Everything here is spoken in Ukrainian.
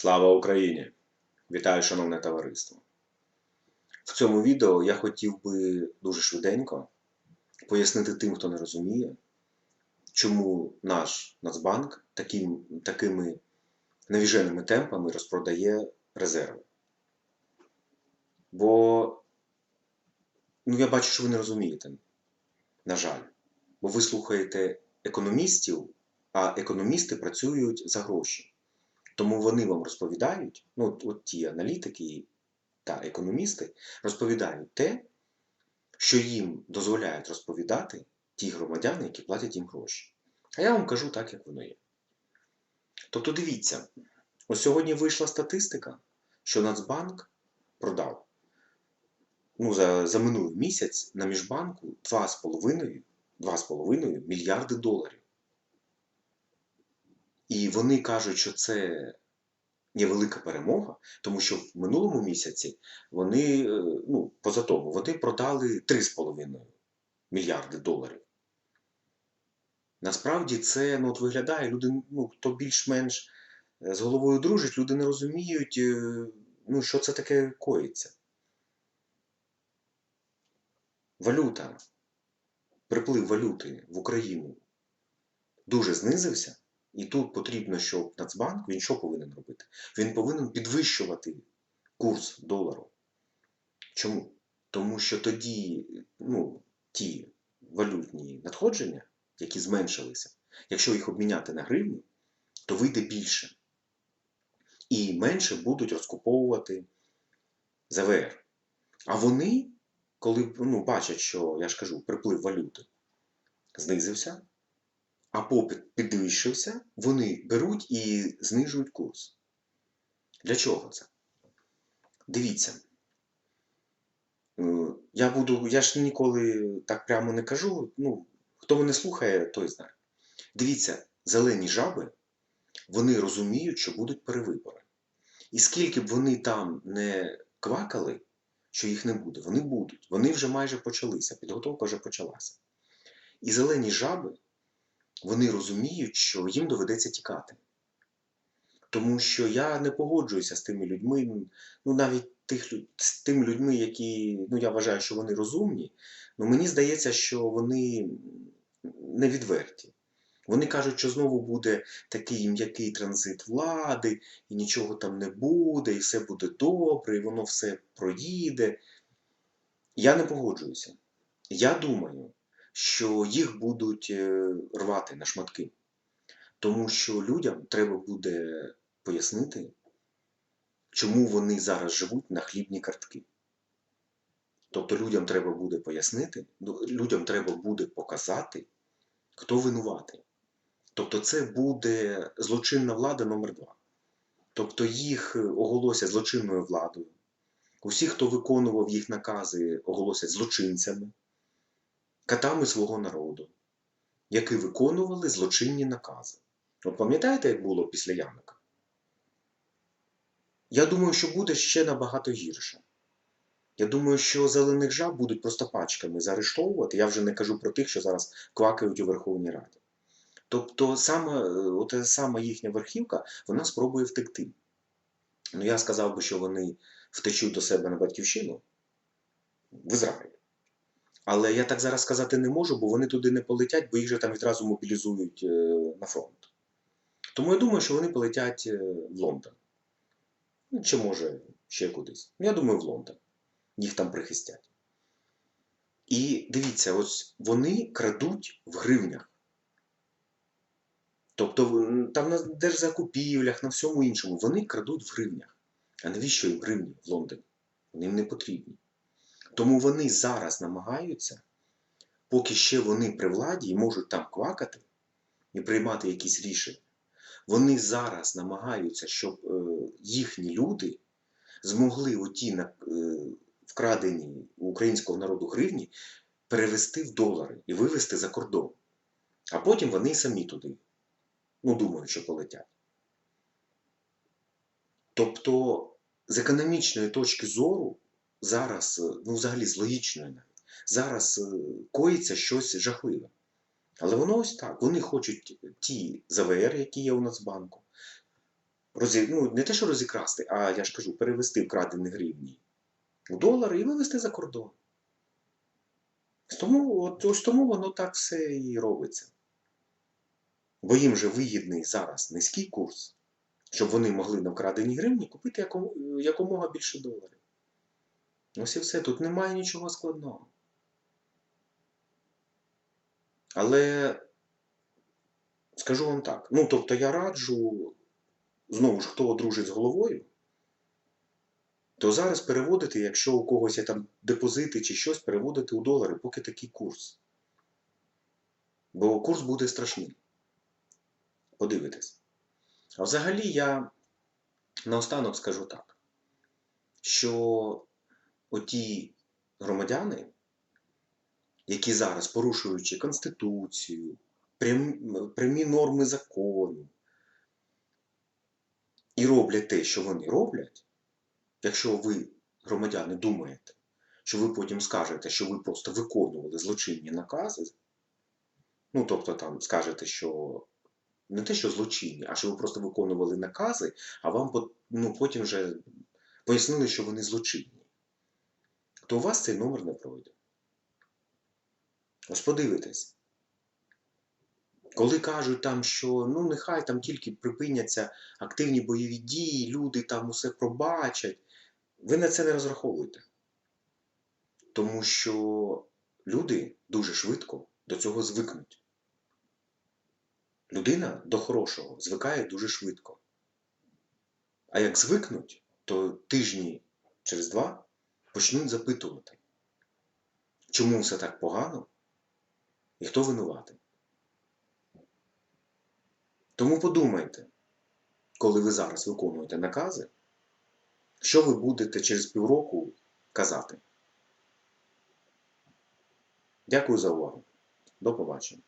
Слава Україні! Вітаю, шановне товариство! В цьому відео я хотів би дуже швиденько пояснити тим, хто не розуміє, чому наш Нацбанк таким, такими навіженими темпами розпродає резерви. Бо ну, я бачу, що ви не розумієте, на жаль. Бо ви слухаєте економістів, а економісти працюють за гроші. Тому вони вам розповідають, ну от, от ті аналітики та економісти розповідають те, що їм дозволяють розповідати ті громадяни, які платять їм гроші. А я вам кажу так, як воно є. Тобто дивіться, ось сьогодні вийшла статистика, що Нацбанк продав ну, за, за минулий місяць на міжбанку 2,5 2,5 мільярди доларів. І вони кажуть, що це є велика перемога, тому що в минулому місяці вони, е, ну, поза тому, вони продали 3,5 мільярди доларів. Насправді це ну, от виглядає, люди, ну, хто більш-менш е, з головою дружить, люди не розуміють, е, ну, що це таке коїться. Валюта, приплив валюти в Україну дуже знизився. І тут потрібно, щоб Нацбанк він що повинен робити? Він повинен підвищувати курс долару. Чому? Тому що тоді ну, ті валютні надходження, які зменшилися, якщо їх обміняти на гривню, то вийде більше. І менше будуть розкуповувати ЗВР. А вони, коли ну, бачать, що, я ж кажу, приплив валюти знизився, а попит підвищився, вони беруть і знижують курс. Для чого це? Дивіться. Е, Я буду, я ж ніколи так прямо не кажу. Ну, хто мене слухає, той знає. Дивіться, зелені жаби, вони розуміють, що будуть перевибори. І скільки б вони там не квакали, що їх не буде, вони будуть. Вони вже майже почалися, підготовка вже почалася. І зелені жаби вони розуміють, що їм доведеться тікати. Тому що я не погоджуюся з тими людьми, ну навіть тих, з тими людьми, які ну, я вважаю, що вони розумні, ну мені здається, що вони невідверті. Вони кажуть, що знову буде такий м'який транзит влади, і нічого там не буде, і все буде добре, і воно все проїде. Я не погоджуюся. Я думаю, що їх будуть е, рвати на шматки. Тому що людям треба буде пояснити, чому вони зараз живуть на хлібні картки. Тобто людям треба буде пояснити, ну, людям треба буде показати, хто винуватий. Тобто це буде злочинна влада номер два. Тобто їх оголосять злочинною владою. Усі, хто виконував їх накази, оголосять злочинцями катами свого народу, які виконували злочинні накази. От пам'ятаєте, як було після Яника? Я думаю, що буде ще набагато гірше. Я думаю, що зелених жаб будуть просто пачками заарештовувати. Я вже не кажу про тих, що зараз квакають у Верховній Раді. Тобто саме, от саме їхня верхівка вона спробує втекти. Ну, я сказав би, що вони втечуть до себе на батьківщину в Ізраїль. Але я так зараз сказати не можу, бо вони туди не полетять, бо їх же там відразу мобілізують е, на фронт. Тому я думаю, що вони полетять е, в Лондон. Ну, чи може ще кудись. Я думаю, в Лондон. Їх там прихистять. І дивіться, ось вони крадуть в гривнях. Тобто там на держзакупівлях, на всьому іншому, вони крадуть в гривнях. А навіщо їм гривні в Лондоні? Вони їм не потрібні. Тому вони зараз намагаються, поки ще вони при владі і можуть там квакати і приймати якісь рішення, вони зараз намагаються, щоб е, їхні люди змогли оті е, вкрадені у українського народу гривні перевести в долари і вивести за кордон. А потім вони самі туди, ну, думають, що полетять. Тобто, з економічної точки зору зараз, е, ну взагалі з логічною навіть, зараз е, коїться щось жахливе. Але воно ось так. Вони хочуть ті ЗВР, які є у Нацбанку, розі... ну, не те, що розікрасти, а я ж кажу, перевести вкрадені гривні у долари і вивезти за кордон. Тому, от, ось тому воно так все і робиться. Бо їм же вигідний зараз низький курс, щоб вони могли на вкрадені гривні купити якомога більше доларів. Ось і все, тут немає нічого складного. Але скажу вам так: ну, тобто я раджу, знову ж, хто дружить з головою, то зараз переводити, якщо у когось є там депозити чи щось, переводити у долари, поки такий курс. Бо курс буде страшний. Подивитесь. А взагалі я наостанок скажу так, що оті громадяни, які зараз, порушуючи Конституцію, прям- прямі норми закону, і роблять те, що вони роблять, якщо ви, громадяни, думаєте, що ви потім скажете, що ви просто виконували злочинні накази, ну, тобто там скажете, що не те, що злочинні, а що ви просто виконували накази, а вам ну, потім вже пояснили, що вони злочинні, то у вас цей номер не пройде. Ось подивитесь. Коли кажуть там, що ну нехай там тільки припиняться активні бойові дії, люди там усе пробачать, ви на це не розраховуйте. Тому що люди дуже швидко до цього звикнуть. Людина до хорошого звикає дуже швидко. А як звикнуть, то тижні через два почнуть запитувати, чому все так погано і хто винуватий. Тому подумайте, коли ви зараз виконуєте накази, що ви будете через півроку казати. Дякую за увагу. До побачення.